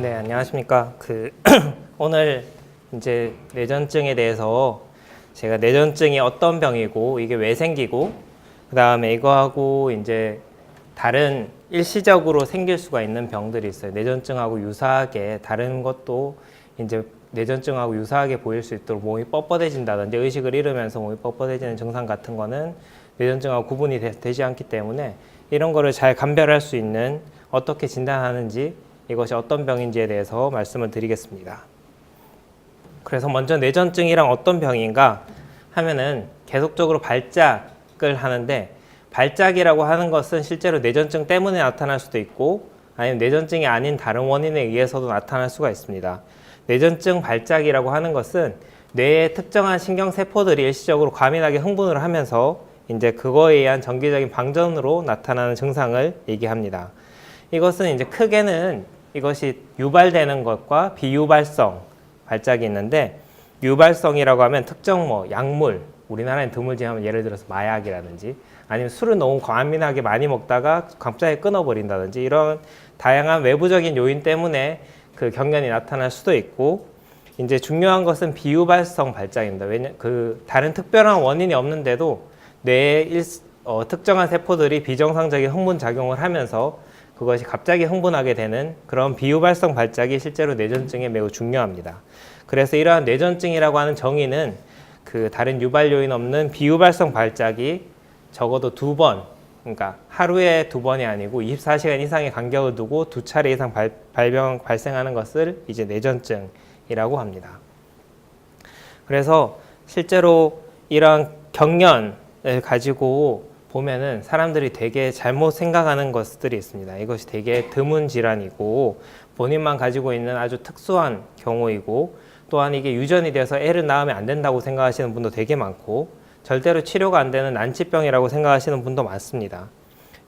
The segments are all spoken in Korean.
네, 안녕하십니까. 그 오늘 이제 뇌전증에 대해서 제가 뇌전증이 어떤 병이고 이게 왜 생기고 그다음에 이거하고 이제 다른 일시적으로 생길 수가 있는 병들이 있어요. 뇌전증하고 유사하게 다른 것도 이제 뇌전증하고 유사하게 보일 수 있도록 몸이 뻣뻣해진다든지 의식을 잃으면서 몸이 뻣뻣해지는 증상 같은 거는 뇌전증하고 구분이 되, 지 않기 때문에 이런 거를 잘 감별할 수 있는 어떻게 진단하는지 이것이 어떤 병인지에 대해서 말씀을 드리겠습니다. 그래서 먼저 뇌전증이랑 어떤 병인가 하면은 계속적으로 발작을 하는데 발작이라고 하는 것은 실제로 뇌전증 때문에 나타날 수도 있고 아니면 뇌전증이 아닌 다른 원인에 의해서도 나타날 수가 있습니다. 뇌전증 발작이라고 하는 것은 뇌의 특정한 신경 세포들이 일시적으로 과민하게 흥분을 하면서 이제 그거에 의한 정기적인 방전으로 나타나는 증상을 얘기합니다. 이것은 이제 크게는 이것이 유발되는 것과 비유발성 발작이 있는데 유발성이라고 하면 특정 뭐 약물 우리나라엔 드물지만 예를 들어서 마약이라든지 아니면 술을 너무 과민하게 많이 먹다가 갑자기 끊어버린다든지 이런 다양한 외부적인 요인 때문에 그 경련이 나타날 수도 있고 이제 중요한 것은 비유발성 발작입니다. 왜냐 그 다른 특별한 원인이 없는데도 뇌의 일, 어, 특정한 세포들이 비정상적인 흥분 작용을 하면서 그것이 갑자기 흥분하게 되는 그런 비유발성 발작이 실제로 뇌전증에 매우 중요합니다. 그래서 이러한 뇌전증이라고 하는 정의는 그 다른 유발 요인 없는 비유발성 발작이 적어도 두 번, 그러니까 하루에 두 번이 아니고 24시간 이상의 간격을 두고 두 차례 이상 발, 발병 발생하는 것을 이제 뇌전증이라고 합니다. 그래서 실제로 이러한 경련을 가지고 보면은 사람들이 되게 잘못 생각하는 것들이 있습니다. 이것이 되게 드문 질환이고 본인만 가지고 있는 아주 특수한 경우이고 또한 이게 유전이 돼서 애를 낳으면 안 된다고 생각하시는 분도 되게 많고 절대로 치료가 안 되는 난치병이라고 생각하시는 분도 많습니다.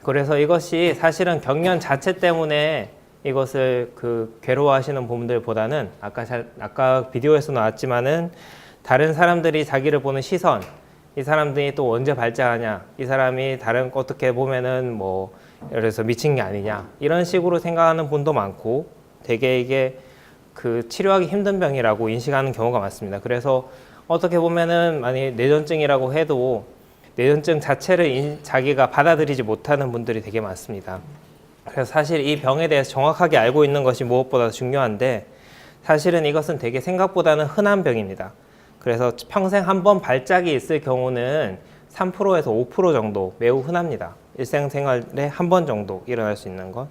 그래서 이것이 사실은 경련 자체 때문에 이것을 그 괴로워하시는 분들보다는 아까 잘, 아까 비디오에서 나왔지만은 다른 사람들이 자기를 보는 시선 이 사람들이 또 언제 발작하냐 이 사람이 다른 거 어떻게 보면은 뭐 예를 들어서 미친 게 아니냐 이런 식으로 생각하는 분도 많고 되게 이게 그 치료하기 힘든 병이라고 인식하는 경우가 많습니다. 그래서 어떻게 보면은 만약 뇌전증이라고 해도 뇌전증 자체를 인, 자기가 받아들이지 못하는 분들이 되게 많습니다. 그래서 사실 이 병에 대해서 정확하게 알고 있는 것이 무엇보다 중요한데 사실은 이것은 되게 생각보다는 흔한 병입니다. 그래서 평생 한 번 발작이 있을 경우는 3%에서 5% 정도 매우 흔합니다. 일생생활에 한 번 정도 일어날 수 있는 것.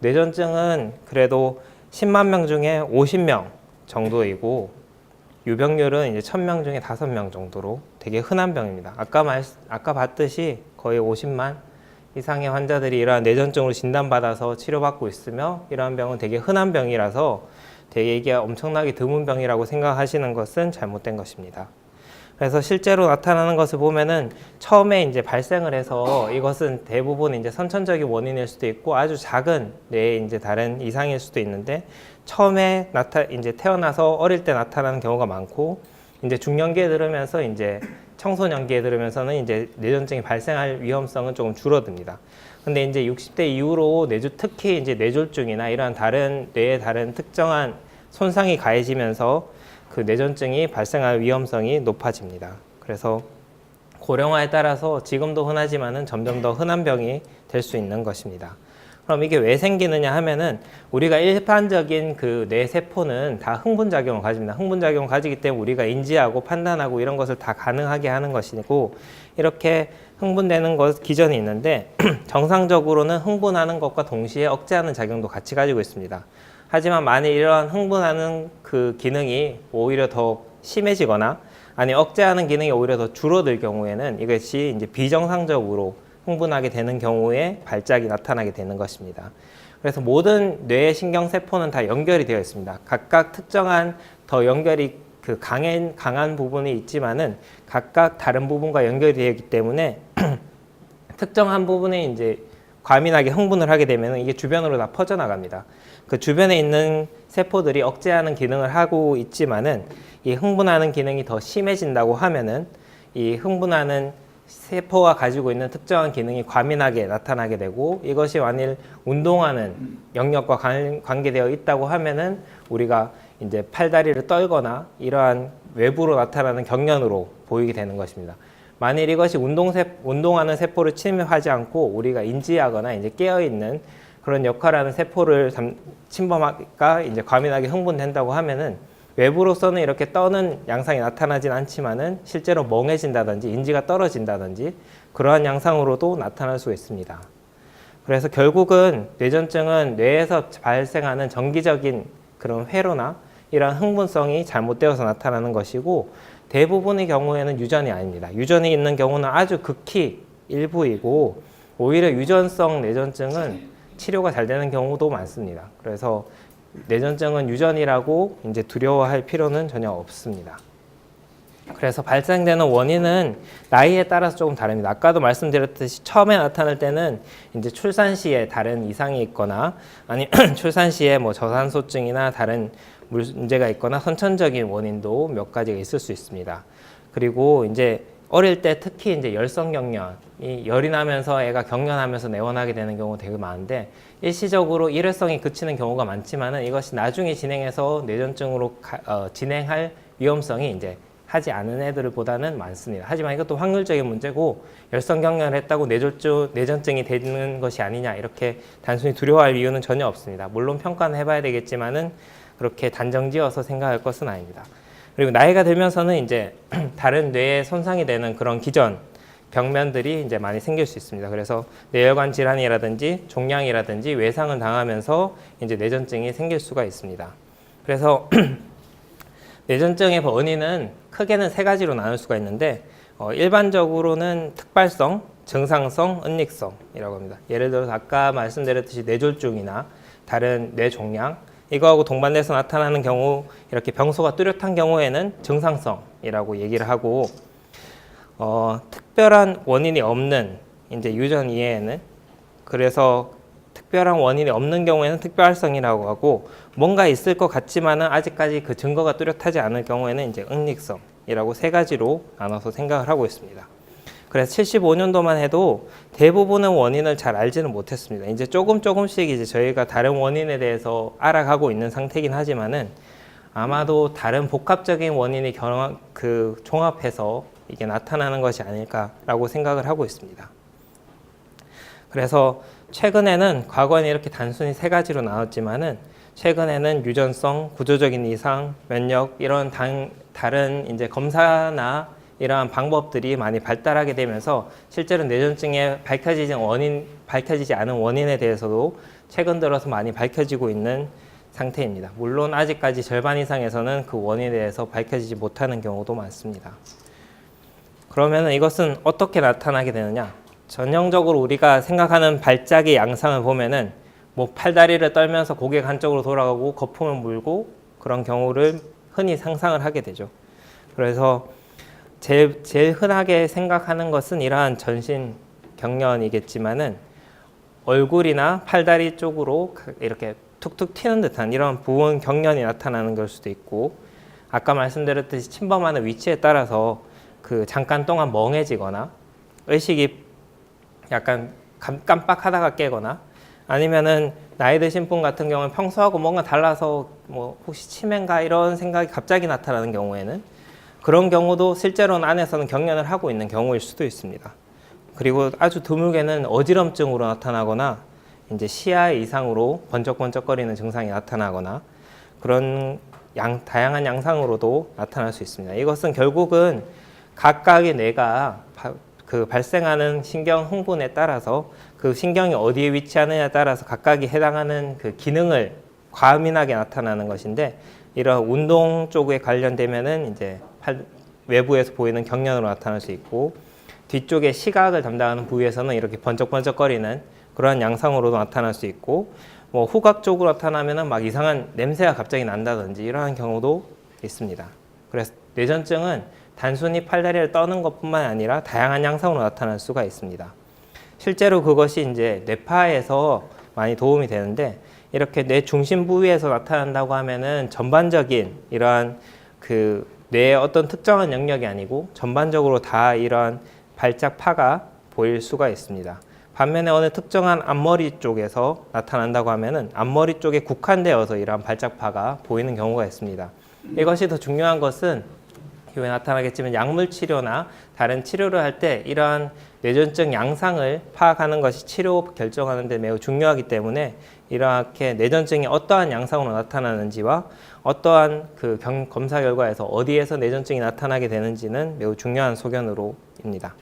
뇌전증은 그래도 10만 명 중에 50명 정도이고 유병률은 이제 1000명 중에 5명 정도로 되게 흔한 병입니다. 아까 말 아까 봤듯이 거의 50만 이상의 환자들이 이러한 뇌전증으로 진단받아서 치료받고 있으며 이러한 병은 되게 흔한 병이라서 되게 엄청나게 드문 병이라고 생각하시는 것은 잘못된 것입니다. 그래서 실제로 나타나는 것을 보면은 처음에 이제 발생을 해서 이것은 대부분 이제 선천적인 원인일 수도 있고 아주 작은 뇌에 이제 다른 이상일 수도 있는데 처음에 나타 이제 태어나서 어릴 때 나타나는 경우가 많고 이제 중년기에 들으면서 이제 청소년기에 들으면서는 이제 뇌전증이 발생할 위험성은 조금 줄어듭니다. 근데 이제 60대 이후로 뇌졸 특히 이제 뇌졸중이나 이러한 다른 뇌의 다른 특정한 손상이 가해지면서 그 뇌전증이 발생할 위험성이 높아집니다. 그래서 고령화에 따라서 지금도 흔하지만은 점점 더 흔한 병이 될 수 있는 것입니다. 그럼 이게 왜 생기느냐 하면은 우리가 일반적인 그 뇌 세포는 다 흥분 작용을 가집니다. 흥분 작용을 가지기 때문에 우리가 인지하고 판단하고 이런 것을 다 가능하게 하는 것이고 이렇게 흥분되는 것 기전이 있는데 정상적으로는 흥분하는 것과 동시에 억제하는 작용도 같이 가지고 있습니다. 하지만 만일 이러한 흥분하는 그 기능이 오히려 더 심해지거나 아니 억제하는 기능이 오히려 더 줄어들 경우에는 이것이 이제 비정상적으로 흥분하게 되는 경우에 발작이 나타나게 되는 것입니다. 그래서 모든 뇌의 신경 세포는 다 연결이 되어 있습니다. 각각 특정한 더 연결이 그 강한 강한 부분이 있지만은 각각 다른 부분과 연결이 되어 있기 때문에 특정한 부분에 이제 과민하게 흥분을 하게 되면 이게 주변으로 다 퍼져나갑니다. 그 주변에 있는 세포들이 억제하는 기능을 하고 있지만은 이 흥분하는 기능이 더 심해진다고 하면은 이 흥분하는 세포가 가지고 있는 특정한 기능이 과민하게 나타나게 되고 이것이 만일 운동하는 영역과 관, 관계되어 있다고 하면은 우리가 이제 팔다리를 떨거나 이러한 외부로 나타나는 경련으로 보이게 되는 것입니다. 만일 이것이 운동 세, 운동하는 세포를 침입하지 않고 우리가 인지하거나 이제 깨어 있는 그런 역할하는 세포를 담- 침범하가 이제 과민하게 흥분된다고 하면은 외부로서는 이렇게 떠는 양상이 나타나진 않지만은 실제로 멍해진다든지 인지가 떨어진다든지 그러한 양상으로도 나타날 수 있습니다. 그래서 결국은 뇌전증은 뇌에서 발생하는 정기적인 그런 회로나 이러한 흥분성이 잘못되어서 나타나는 것이고 대부분의 경우에는 유전이 아닙니다. 유전이 있는 경우는 아주 극히 일부이고 오히려 유전성 뇌전증은 치료가 잘 되는 경우도 많습니다. 그래서 뇌전증은 유전이라고 이제 두려워할 필요는 전혀 없습니다. 그래서 발생되는 원인은 나이에 따라서 조금 다릅니다. 아까도 말씀드렸듯이 처음에 나타날 때는 이제 출산 시에 다른 이상이 있거나 아니 출산 시에 뭐 저산소증이나 다른 문제가 있거나 선천적인 원인도 몇 가지가 있을 수 있습니다. 그리고 이제 어릴 때 특히 이제 열성 경련이 열이 나면서 애가 경련하면서 내원하게 되는 경우 되게 많은데 일시적으로 일회성이 그치는 경우가 많지만은 이것이 나중에 진행해서 뇌전증으로 가- 어, 진행할 위험성이 이제 하지 않은 애들보다는 많습니다. 하지만 이것도 확률적인 문제고 열성 경련을 했다고 뇌졸중, 뇌전증이 되는 것이 아니냐 이렇게 단순히 두려워할 이유는 전혀 없습니다. 물론 평가는 해봐야 되겠지만은 그렇게 단정지어서 생각할 것은 아닙니다. 그리고 나이가 들면서는 이제 다른 뇌에 손상이 되는 그런 기전 병면들이 이제 많이 생길 수 있습니다. 그래서 뇌혈관 질환이라든지 종양이라든지 외상을 당하면서 이제 뇌전증이 생길 수가 있습니다. 그래서 뇌전증의 원인은 크게는 세 가지로 나눌 수가 있는데 어, 일반적으로는 특발성, 증상성, 은닉성이라고 합니다. 예를 들어서 아까 말씀드렸듯이 뇌졸중이나 다른 뇌종양 이거하고 동반돼서 나타나는 경우 이렇게 병소가 뚜렷한 경우에는 증상성이라고 얘기를 하고 어, 특별한 원인이 없는 이제 유전 이해에는 그래서 특별한 원인이 없는 경우에는 특별성이라고 하고 뭔가 있을 것 같지만은 아직까지 그 증거가 뚜렷하지 않을 경우에는 이제 응lik성이라고 세 가지로 나눠서 생각을 하고 있습니다. 그래서 75년도만 해도 대부분의 원인을 잘 알지는 못했습니다. 이제 조금 조금씩 이제 저희가 다른 원인에 대해서 알아가고 있는 상태이긴 하지만은 아마도 다른 복합적인 원인이 결합, 그 종합해서 이게 나타나는 것이 아닐까라고 생각을 하고 있습니다. 그래서 최근에는 과거에는 이렇게 단순히 세 가지로 나눴지만은 최근에는 유전성, 구조적인 이상, 면역 이런 당, 다른 이제 검사나 이러한 방법들이 많이 발달하게 되면서 실제로 뇌전증에 밝혀지지 원인 밝혀지지 않은 원인에 대해서도 최근 들어서 많이 밝혀지고 있는 상태입니다. 물론 아직까지 절반 이상에서는 그 원인에 대해서 밝혀지지 못하는 경우도 많습니다. 그러면 이것은 어떻게 나타나게 되느냐? 전형적으로 우리가 생각하는 발작의 양상을 보면은 뭐 팔다리를 떨면서 고개 한쪽으로 돌아가고 거품을 물고 그런 경우를 흔히 상상을 하게 되죠. 그래서 제일, 제일 흔하게 생각하는 것은 이러한 전신 경련이겠지만은 얼굴이나 팔다리 쪽으로 이렇게 툭툭 튀는 듯한 이런 부분 경련이 나타나는 걸 수도 있고 아까 말씀드렸듯이 침범하는 위치에 따라서 그 잠깐 동안 멍해지거나 의식이 약간 깜- 깜빡하다가 깨거나 아니면은 나이 드신 분 같은 경우는 평소하고 뭔가 달라서 뭐 혹시 치매인가 이런 생각이 갑자기 나타나는 경우에는 그런 경우도 실제로는 안에서는 경련을 하고 있는 경우일 수도 있습니다. 그리고 아주 드물게는 어지럼증으로 나타나거나 이제 시야 이상으로 번쩍번쩍거리는 증상이 나타나거나 그런 양, 다양한 양상으로도 나타날 수 있습니다. 이것은 결국은 각각의 뇌가 바- 그 발생하는 신경 흥분에 따라서 그 신경이 어디에 위치하느냐에 따라서 각각이 해당하는 그 기능을 과민하게 나타나는 것인데 이런 운동 쪽에 관련되면은 이제 팔- 외부에서 보이는 경련으로 나타날 수 있고 뒤쪽에 시각을 담당하는 부위에서는 이렇게 번쩍번쩍거리는 그러한 양상으로도 나타날 수 있고 뭐 후각 쪽으로 나타나면은 막 이상한 냄새가 갑자기 난다든지 이러한 경우도 있습니다. 그래서 뇌전증은 단순히 팔다리를 떠는 것뿐만 아니라 다양한 양상으로 나타날 수가 있습니다. 실제로 그것이 이제 뇌파에서 많이 도움이 되는데 이렇게 뇌 중심 부위에서 나타난다고 하면은 전반적인 이러한 그 뇌의 어떤 특정한 영역이 아니고 전반적으로 다 이러한 발작 파가 보일 수가 있습니다. 반면에 어느 특정한 앞머리 쪽에서 나타난다고 하면은 앞머리 쪽에 국한되어서 이러한 발작파가 보이는 경우가 있습니다. 이것이 더 중요한 것은 후에 나타나겠지만 약물 치료나 다른 치료를 할 때 이러한 뇌전증 양상을 파악하는 것이 치료 결정하는 데 매우 중요하기 때문에 이렇게 뇌전증이 어떠한 양상으로 나타나는지와 어떠한 그 경- 검사 결과에서 어디에서 뇌전증이 나타나게 되는지는 매우 중요한 소견으로입니다.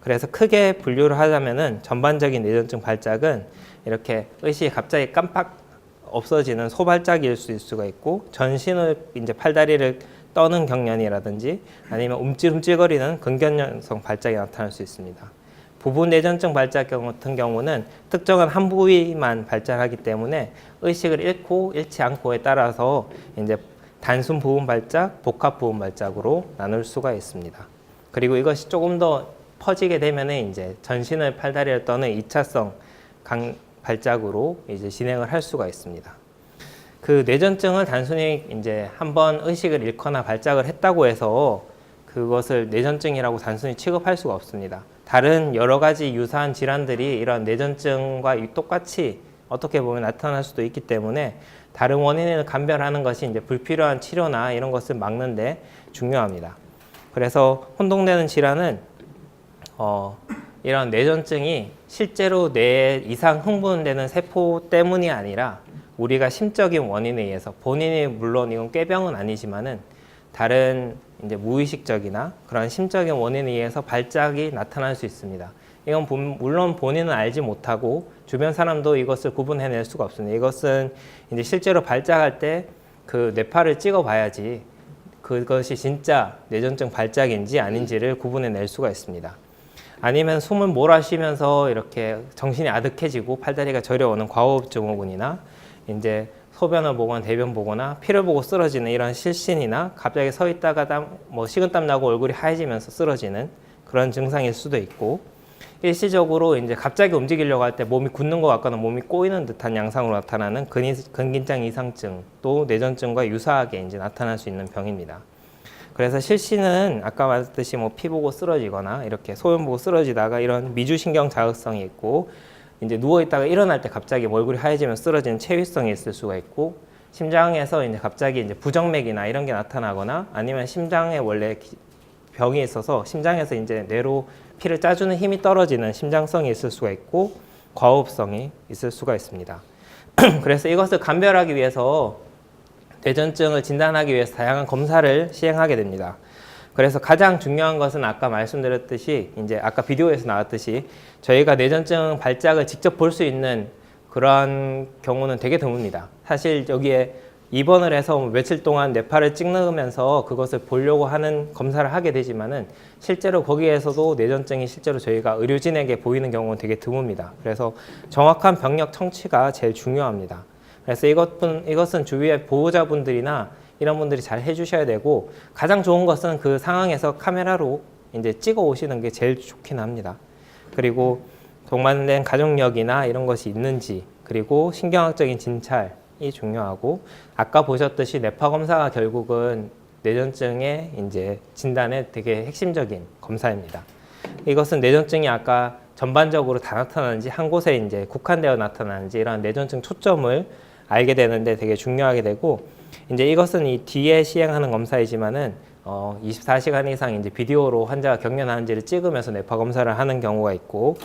그래서 크게 분류를 하자면은 전반적인 뇌전증 발작은 이렇게 의식이 갑자기 깜빡 없어지는 소발작일 수 있을 수가 있고 전신을 이제 팔다리를 떠는 경련이라든지 아니면 움찔움찔거리는 근견연성 발작이 나타날 수 있습니다. 부분 뇌전증 발작 같은 경우는 특정한 한 부위만 발작하기 때문에 의식을 잃고 잃지 않고에 따라서 이제 단순 부분 발작, 복합 부분 발작으로 나눌 수가 있습니다. 그리고 이것이 조금 더 퍼지게 되면은 이제 전신을 팔다리를 떠는 2차성 강 발작으로 이제 진행을 할 수가 있습니다. 그 뇌전증을 단순히 이제 한번 의식을 잃거나 발작을 했다고 해서 그것을 뇌전증이라고 단순히 취급할 수가 없습니다. 다른 여러 가지 유사한 질환들이 이런 뇌전증과 이- 똑같이 어떻게 보면 나타날 수도 있기 때문에 다른 원인을 감별하는 것이 이제 불필요한 치료나 이런 것을 막는데 중요합니다. 그래서 혼동되는 질환은 어, 이런 뇌전증이 실제로 뇌에 이상 흥분되는 세포 때문이 아니라 우리가 심적인 원인에 의해서 본인이 물론 이건 꾀병은 아니지만은 다른 이제 무의식적이나 그런 심적인 원인에 의해서 발작이 나타날 수 있습니다. 이건 본- 물론 본인은 알지 못하고 주변 사람도 이것을 구분해낼 수가 없습니다. 이것은 이제 실제로 발작할 때 그 뇌파를 찍어봐야지 그것이 진짜 뇌전증 발작인지 아닌지를 구분해낼 수가 있습니다. 아니면 숨을 몰아쉬면서 이렇게 정신이 아득해지고 팔다리가 저려오는 과호흡 증후군이나 이제 소변을 보거나 대변 보거나 피를 보고 쓰러지는 이런 실신이나 갑자기 서 있다가 땀, 뭐 식은땀 나고 얼굴이 하얘지면서 쓰러지는 그런 증상일 수도 있고 일시적으로 이제 갑자기 움직이려고 할 때 몸이 굳는 것 같거나 몸이 꼬이는 듯한 양상으로 나타나는 근이, 근긴장 이상증 또 뇌전증과 유사하게 이제 나타날 수 있는 병입니다. 그래서 실신은 아까 말했듯이 뭐 피 보고 쓰러지거나 이렇게 소변 보고 쓰러지다가 이런 미주신경 자극성이 있고 이제 누워 있다가 일어날 때 갑자기 얼굴이 하얘지면 쓰러지는 체위성이 있을 수가 있고 심장에서 이제 갑자기 이제 부정맥이나 이런 게 나타나거나 아니면 심장에 원래 기- 병이 있어서 심장에서 이제 뇌로 피를 짜주는 힘이 떨어지는 심장성이 있을 수가 있고 과호흡성이 있을 수가 있습니다. 그래서 이것을 감별하기 위해서 뇌전증을 진단하기 위해서 다양한 검사를 시행하게 됩니다. 그래서 가장 중요한 것은 아까 말씀드렸듯이 이제 아까 비디오에서 나왔듯이 저희가 뇌전증 발작을 직접 볼 수 있는 그런 경우는 되게 드뭅니다. 사실 여기에 입원을 해서 며칠 동안 뇌파를 찍으면서 그것을 보려고 하는 검사를 하게 되지만은 실제로 거기에서도 뇌전증이 실제로 저희가 의료진에게 보이는 경우는 되게 드뭅니다. 그래서 정확한 병력 청취가 제일 중요합니다. 그래서 이것뿐 이것은 주위의 보호자분들이나 이런 분들이 잘 해주셔야 되고 가장 좋은 것은 그 상황에서 카메라로 이제 찍어 오시는 게 제일 좋긴 합니다. 그리고 동반된 가족력이나 이런 것이 있는지 그리고 신경학적인 진찰이 중요하고 아까 보셨듯이 뇌파 검사가 결국은 뇌전증의 이제 진단에 되게 핵심적인 검사입니다. 이것은 뇌전증이 아까 전반적으로 다 나타나는지 한 곳에 이제 국한되어 나타나는지 이런 뇌전증 초점을 알게 되는데 되게 중요하게 되고 이제 이것은 이 뒤에 시행하는 검사이지만은 어 24시간 이상 이제 비디오로 환자가 경련하는지를 찍으면서 뇌파 검사를 하는 경우가 있고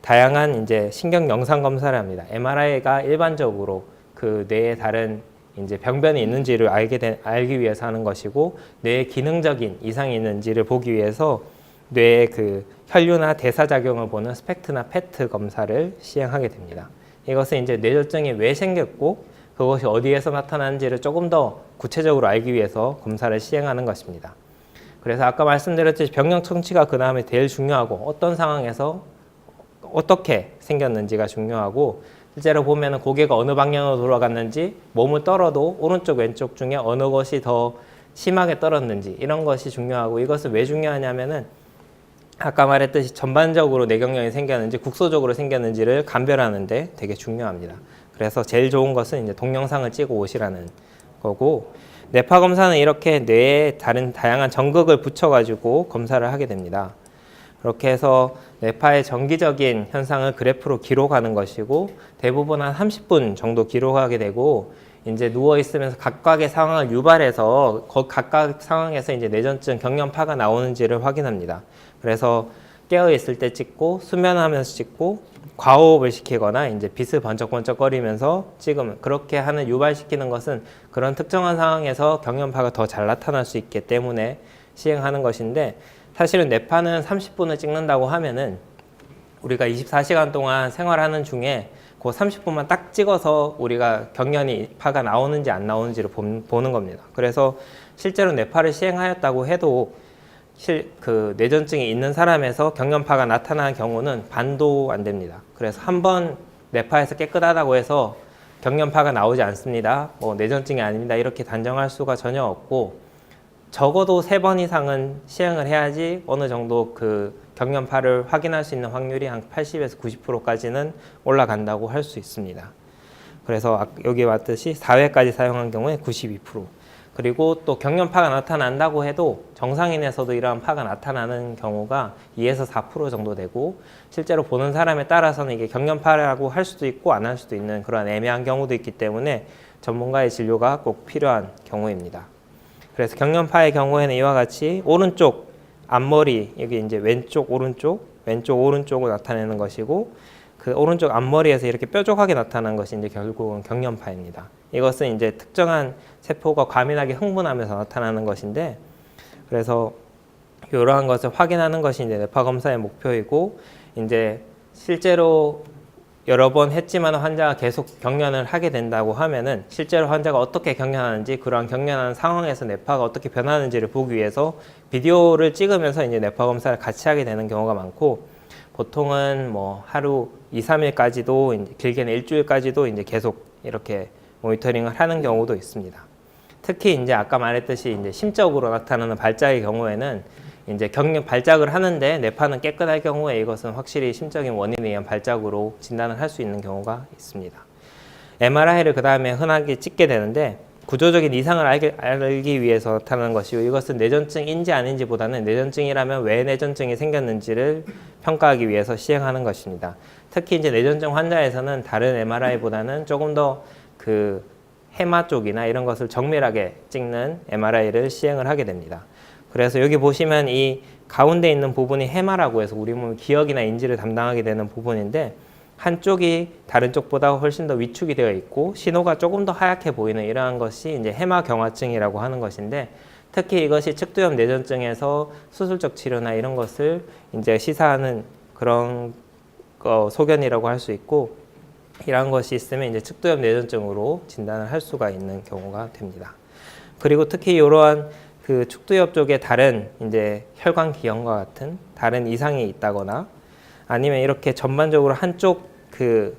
다양한 이제 신경 영상 검사를 합니다. MRI가 일반적으로 그 뇌에 다른 이제 병변이 있는지를 알게 된, 알기 위해서 하는 것이고 뇌에 기능적인 이상이 있는지를 보기 위해서 뇌의 그 혈류나 대사 작용을 보는 스펙트나 페트 검사를 시행하게 됩니다. 이것은 이제 뇌전증이 왜 생겼고 그것이 어디에서 나타나는지를 조금 더 구체적으로 알기 위해서 검사를 시행하는 것입니다. 그래서 아까 말씀드렸듯이 병력 청취가 그 다음에 제일 중요하고 어떤 상황에서 어떻게 생겼는지가 중요하고 실제로 보면은 고개가 어느 방향으로 돌아갔는지 몸을 떨어도 오른쪽 왼쪽 중에 어느 것이 더 심하게 떨었는지 이런 것이 중요하고 이것은 왜 중요하냐면은 아까 말했듯이 전반적으로 뇌경련이 생겼는지 국소적으로 생겼는지를 감별하는데 되게 중요합니다. 그래서 제일 좋은 것은 이제 동영상을 찍어 오시라는 거고 뇌파 검사는 이렇게 뇌에 다른 다양한 전극을 붙여가지고 검사를 하게 됩니다. 그렇게 해서 뇌파의 정기적인 현상을 그래프로 기록하는 것이고 대부분 한 30분 정도 기록하게 되고 이제 누워 있으면서 각각의 상황을 유발해서 그 각각 상황에서 이제 내전증 경련파가 나오는지를 확인합니다. 그래서 깨어 있을 때 찍고 수면하면서 찍고 과호흡을 시키거나 이제 빛을 번쩍번쩍거리면서 찍으면 그렇게 하는 유발시키는 것은 그런 특정한 상황에서 경련파가 더 잘 나타날 수 있기 때문에 시행하는 것인데 사실은 뇌파는 30분을 찍는다고 하면은 우리가 24시간 동안 생활하는 중에 그 30분만 딱 찍어서 우리가 경련이 파가 나오는지 안 나오는지를 본- 보는 겁니다. 그래서 실제로 뇌파를 시행하였다고 해도 실, 그 뇌전증이 있는 사람에서 경련파가 나타나는 경우는 반도 안 됩니다. 그래서 한 번 뇌파에서 깨끗하다고 해서 경련파가 나오지 않습니다. 뭐 뇌전증이 아닙니다. 이렇게 단정할 수가 전혀 없고 적어도 세 번 이상은 시행을 해야지 어느 정도 그 경련파를 확인할 수 있는 확률이 한 80에서 90%까지는 올라간다고 할 수 있습니다. 그래서 아- 여기 왔듯이 4회까지 사용한 경우에 92%. 그리고 또 경련파가 나타난다고 해도 정상인에서도 이러한 파가 나타나는 경우가 2에서 4% 정도 되고 실제로 보는 사람에 따라서는 이게 경련파라고 할 수도 있고 안 할 수도 있는 그런 애매한 경우도 있기 때문에 전문가의 진료가 꼭 필요한 경우입니다. 그래서 경련파의 경우에는 이와 같이 오른쪽 앞머리 여기 이제 왼쪽 오른쪽 왼쪽 오른쪽을 나타내는 것이고 그 오른쪽 앞머리에서 이렇게 뾰족하게 나타난 것이 이제 결국은 경련파입니다. 이것은 이제 특정한 세포가 과민하게 흥분하면서 나타나는 것인데 그래서 이러한 것을 확인하는 것이 이제 뇌파 검사의 목표이고 이제 실제로 여러 번 했지만 환자가 계속 경련을 하게 된다고 하면은 실제로 환자가 어떻게 경련하는지 그러한 경련하는 상황에서 뇌파가 어떻게 변하는지를 보기 위해서 비디오를 찍으면서 이제 뇌파 검사를 같이 하게 되는 경우가 많고 보통은 뭐 하루 2, 3일까지도 이제 길게는 일주일까지도 이제 계속 이렇게 모니터링을 하는 경우도 있습니다. 특히 이제 아까 말했듯이 이제 심적으로 나타나는 발작의 경우에는 이제 경련 발작을 하는데 뇌파는 깨끗할 경우에 이것은 확실히 심적인 원인에 의한 발작으로 진단을 할 수 있는 경우가 있습니다. MRI를 그 다음에 흔하게 찍게 되는데 구조적인 이상을 알기, 알기 위해서 나타나는 것이고 이것은 뇌전증인지 아닌지보다는 뇌전증이라면 왜 뇌전증이 생겼는지를 평가하기 위해서 시행하는 것입니다. 특히 이제 뇌전증 환자에서는 다른 MRI보다는 조금 더 그 해마 쪽이나 이런 것을 정밀하게 찍는 MRI를 시행을 하게 됩니다. 그래서 여기 보시면 이 가운데 있는 부분이 해마라고 해서 우리 몸 기억이나 인지를 담당하게 되는 부분인데 한쪽이 다른 쪽보다 훨씬 더 위축이 되어 있고 신호가 조금 더 하얗게 보이는 이러한 것이 이제 해마 경화증이라고 하는 것인데 특히 이것이 측두엽 내전증에서 수술적 치료나 이런 것을 이제 시사하는 그런 거 소견이라고 할 수 있고 이러한 것이 있으면 이제 측두엽 내전증으로 진단을 할 수가 있는 경우가 됩니다. 그리고 특히 이러한 그 축두엽 쪽에 다른 이제 혈관 기형과 같은 다른 이상이 있다거나 아니면 이렇게 전반적으로 한쪽 그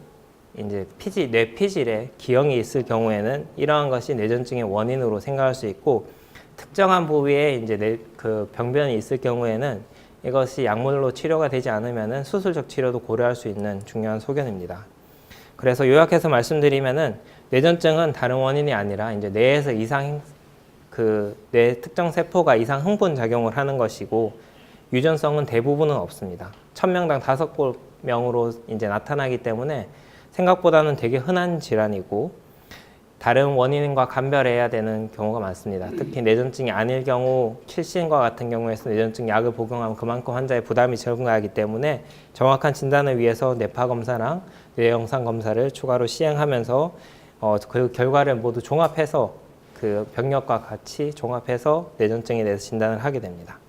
이제 피질 뇌 피질에 기형이 있을 경우에는 이러한 것이 뇌전증의 원인으로 생각할 수 있고 특정한 부위에 이제 뇌, 그 병변이 있을 경우에는 이것이 약물로 치료가 되지 않으면은 수술적 치료도 고려할 수 있는 중요한 소견입니다. 그래서 요약해서 말씀드리면은 뇌전증은 다른 원인이 아니라 이제 뇌에서 이상 그 뇌 특정 세포가 이상 흥분 작용을 하는 것이고 유전성은 대부분은 없습니다. 천 명당 다섯 명으로 이제 나타나기 때문에 생각보다는 되게 흔한 질환이고 다른 원인과 감별해야 되는 경우가 많습니다. 특히 뇌전증이 아닐 경우 킬신과 같은 경우에서 뇌전증 약을 복용하면 그만큼 환자의 부담이 증가하기 때문에 정확한 진단을 위해서 뇌파 검사랑 뇌영상 검사를 추가로 시행하면서 어, 그 결과를 모두 종합해서 그 병력과 같이 종합해서 뇌전증에 대해서 진단을 하게 됩니다.